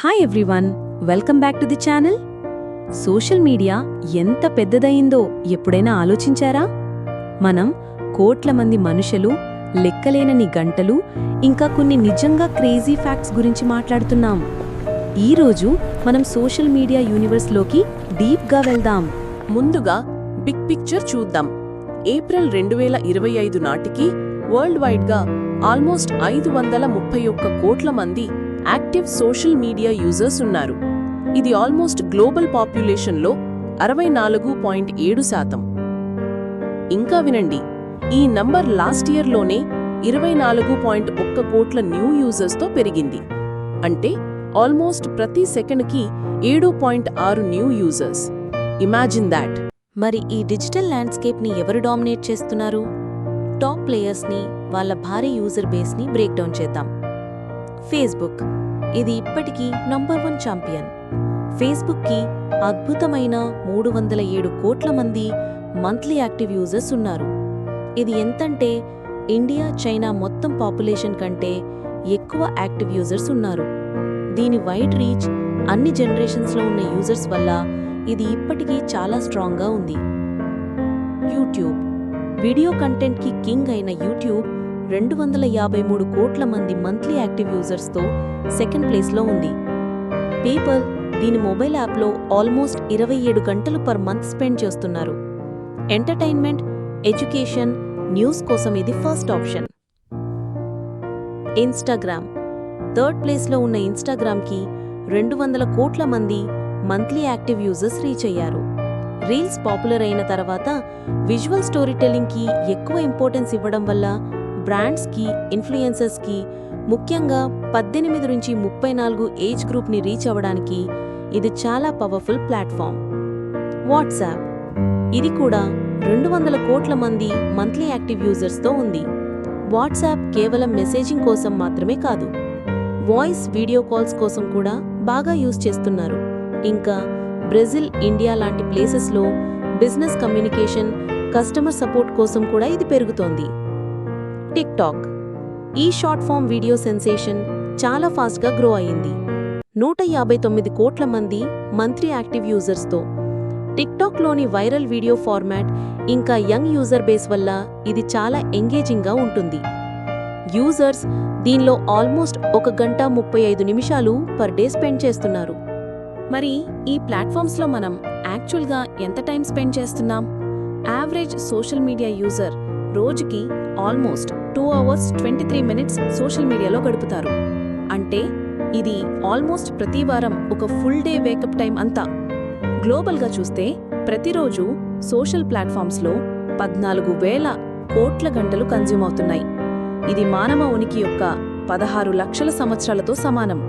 Hi everyone welcome back to the channel social media ఎంత పెద్దదయిందో ఎప్పుడైనా ఆలోచించారా? మనం కోట్ల మంది మనుషులు లెక్కలేనని గంటలు ఇంకా కొన్ని నిజంగా క్రేజీ ఫ్యాక్ట్స్ గురించి మాట్లాడుతున్నాం. ఈరోజు మనం సోషల్ మీడియా యూనివర్స్లోకి డీప్గా వెళ్దాం. ముందుగా బిగ్ పిక్చర్ చూద్దాం. ఏప్రిల్ రెండు వేల ఇరవై ఐదు నాటికి వరల్డ్ వైడ్గా ఆల్మోస్ట్ ఐదు వందల ముప్పై ఒక్క కోట్ల మంది యాక్టివ్ సోషల్ మీడియా యూజర్స్ ఉన్నారు. ఇది ఆల్మోస్ట్ గ్లోబల్ పాపులేషన్లో అరవై నాలుగు పాయింట్ ఏడు శాతం. ఇంకా వినండి ఈ నంబర్ లాస్ట్ ఇయర్లోనే ఇరవై నాలుగు పాయింట్ ఒక్క కోట్ల న్యూ యూజర్స్తో పెరిగింది. అంటే ఆల్మోస్ట్ ప్రతి సెకండ్కి ఏడు పాయింట్ ఆరు న్యూ యూజర్స్. Imagine that. మరి ఈ డిజిటల్ ల్యాండ్స్కేప్ని ఎవరు డామినేట్ చేస్తున్నారు? టాప్ ప్లేయర్స్ని వాళ్ళ భారీ యూజర్ బేస్ని బ్రేక్ డౌన్ చేద్దాం. ఫేస్బుక్. ఇది ఇప్పటికీ నంబర్ వన్ ఛాంపియన్. ఫేస్బుక్కి అద్భుతమైన మూడు వందల ఏడు కోట్ల మంది మంత్లీ యాక్టివ్ యూజర్స్ ఉన్నారు. ఇది ఎంతంటే ఇండియా చైనా మొత్తం పాపులేషన్ కంటే ఎక్కువ యాక్టివ్ యూజర్స్ ఉన్నారు. దీని వైడ్ రీచ్ అన్ని జనరేషన్స్లో ఉన్న యూజర్స్ వల్ల ఇది ఇప్పటికీ చాలా స్ట్రాంగ్గా ఉంది. యూట్యూబ్. వీడియో కంటెంట్కి కింగ్ అయిన యూట్యూబ్ రెండు వందల యాభై మూడు కోట్ల మంది మంత్లీ యాక్టివ్ యూజర్స్తో సెకండ్ ప్లేస్లో ఉంది. పీపుల్ దీని మొబైల్ యాప్లో ఆల్మోస్ట్ ఇరవై ఏడు గంటలు పర్ మంత్ స్పెండ్ చేస్తున్నారు. ఎంటర్టైన్మెంట్ ఎడ్యుకేషన్ న్యూస్ కోసం ఇది ఫస్ట్ ఆప్షన్. ఇన్స్టాగ్రామ్. థర్డ్ ప్లేస్లో ఉన్న ఇన్స్టాగ్రామ్కి రెండు వందల కోట్ల మంది మంత్లీ యాక్టివ్ యూజర్స్ రీచ్ అయ్యారు. రీల్స్ పాపులర్ అయిన తర్వాత విజువల్ స్టోరీ టెల్లింగ్కి ఎక్కువ ఇంపార్టెన్స్ ఇవ్వడం వల్ల బ్రాండ్స్కి ఇన్ఫ్లుయెన్సర్స్కి ముఖ్యంగా పద్దెనిమిది నుంచి ముప్పై నాలుగు ఏజ్ గ్రూప్ని రీచ్ అవ్వడానికి ఇది చాలా పవర్ఫుల్ ప్లాట్ఫామ్. వాట్సాప్. ఇది కూడా రెండు వందల కోట్ల మంది మంత్లీ యాక్టివ్ యూజర్స్తో ఉంది. వాట్సాప్ కేవలం మెసేజింగ్ కోసం మాత్రమే కాదు వాయిస్ వీడియో కాల్స్ కోసం కూడా బాగా యూజ్ చేస్తున్నారు. ఇంకా బ్రెజిల్ ఇండియా లాంటి ప్లేసెస్లో బిజినెస్ కమ్యూనికేషన్ కస్టమర్ సపోర్ట్ కోసం కూడా ఇది పెరుగుతోంది. TikTok. ఈ షార్ట్ ఫామ్ వీడియో సెన్సేషన్ చాలా ఫాస్ట్గా గ్రో అయింది నూట యాభై తొమ్మిది కోట్ల మంది మంత్లీ యాక్టివ్ యూజర్స్తో. టిక్టాక్లోని వైరల్ వీడియో ఫార్మాట్ ఇంకా యంగ్ యూజర్ బేస్ వల్ల ఇది చాలా ఎంగేజింగ్గా ఉంటుంది. యూజర్స్ దీనిలో ఆల్మోస్ట్ ఒక గంట ముప్పై ఐదు నిమిషాలు పర్ డే స్పెండ్ చేస్తున్నారు. మరి ఈ ప్లాట్ఫామ్స్లో మనం యాక్చువల్గా ఎంత టైం స్పెండ్ చేస్తున్నాం? యావరేజ్ సోషల్ మీడియా యూజర్ రోజుకి almost two hours twenty three minutes social మీడియాలో గడుపుతారు. అంటే ఇది ఆల్మోస్ట్ ప్రతి వారం ఒక ఫుల్ డే వేకప్ టైం అంతా. గ్లోబల్గా చూస్తే ప్రతిరోజు సోషల్ ప్లాట్ఫామ్స్లో పద్నాలుగు వేల కోట్ల గంటలు కన్జ్యూమ్ అవుతున్నాయి. ఇది మానవ ఉనికి యొక్క పదహారు లక్షల సంవత్సరాలతో సమానం.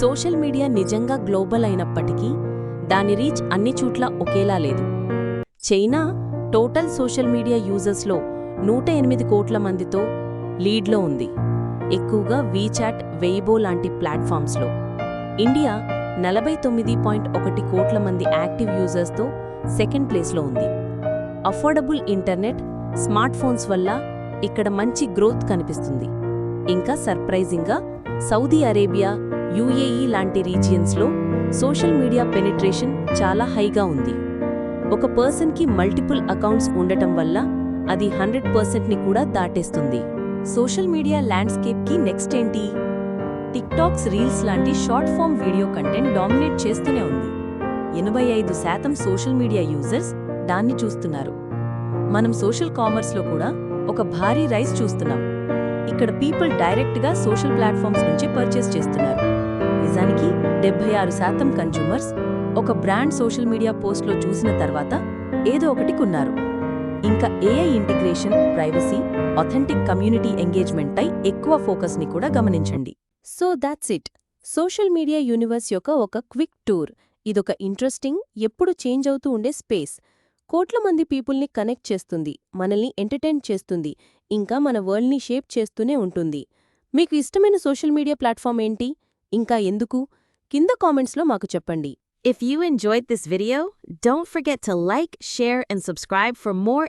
సోషల్ మీడియా నిజంగా గ్లోబల్ అయినప్పటికీ దాని రీచ్ అన్ని చోట్ల ఒకేలా లేదు. చైనా టోటల్ సోషల్ మీడియా యూజర్స్లో నూట ఎనిమిది కోట్ల మందితో లీడ్లో ఉంది. ఎక్కువగా వీచాట్ వెయిబో లాంటి ప్లాట్ఫామ్స్లో. ఇండియా నలభై తొమ్మిది పాయింట్ ఒకటి కోట్ల మంది యాక్టివ్ యూజర్స్తో సెకండ్ ప్లేస్లో ఉంది. అఫోర్డబుల్ ఇంటర్నెట్ స్మార్ట్ ఫోన్స్ వల్ల ఇక్కడ మంచి గ్రోత్ కనిపిస్తుంది. ఇంకా సర్ప్రైజింగ్గా సౌదీ అరేబియా యుఏఈ లాంటి రీజియన్స్లో సోషల్ మీడియా పెనిట్రేషన్ చాలా హైగా ఉంది. ఒక పర్సన్కి మల్టిపుల్ అకౌంట్స్ ఉండటం వల్ల అది హండ్రెడ్ పర్సెంట్ని కూడా దాటేస్తుంది. సోషల్ మీడియా ల్యాండ్స్కేప్కి నెక్స్ట్ ఏంటి? టిక్టాక్స్ రీల్స్ లాంటి short form video content dominate చేస్తూనే ఉంది. ఎనభై ఐదు శాతం సోషల్ మీడియా యూజర్స్ దాన్ని చూస్తున్నారు. మనం సోషల్ కామర్స్లో కూడా ఒక భారీ రైస్ చూస్తున్నాం. ఇక్కడ పీపుల్ డైరెక్ట్గా సోషల్ ప్లాట్ఫామ్స్ నుంచి పర్చేస్ చేస్తున్నారు. నిజానికి డెబ్బై ఆరు శాతం కన్జ్యూమర్స్ ఒక బ్రాండ్ సోషల్ మీడియా పోస్ట్లో చూసిన తర్వాత ఏదో ఒకటి కొన్నారు. ఇంకా AI integration privacy authentic community ఎంగేజ్మెంట్పై ఎక్కువ ఫోకస్ని కూడా గమనించండి. So that's it social media universe యొక్క ఒక క్విక్ టూర్ ఇదొక ఇంట్రెస్టింగ్ ఎప్పుడు చేంజ్ అవుతూ ఉండే స్పేస్ కోట్ల మంది పీపుల్ని కనెక్ట్ చేస్తుంది మనల్ని ఎంటర్టైన్ చేస్తుంది ఇంకా మన వరల్డ్ని షేప్ చేస్తూనే ఉంటుంది. మీకు ఇష్టమైన సోషల్ మీడియా ప్లాట్ఫామ్ ఏంటి? ఇంకా ఎందుకు? కింద కామెంట్స్లో మాకు చెప్పండి. If you enjoyed this video, don't forget to like, share, and subscribe for more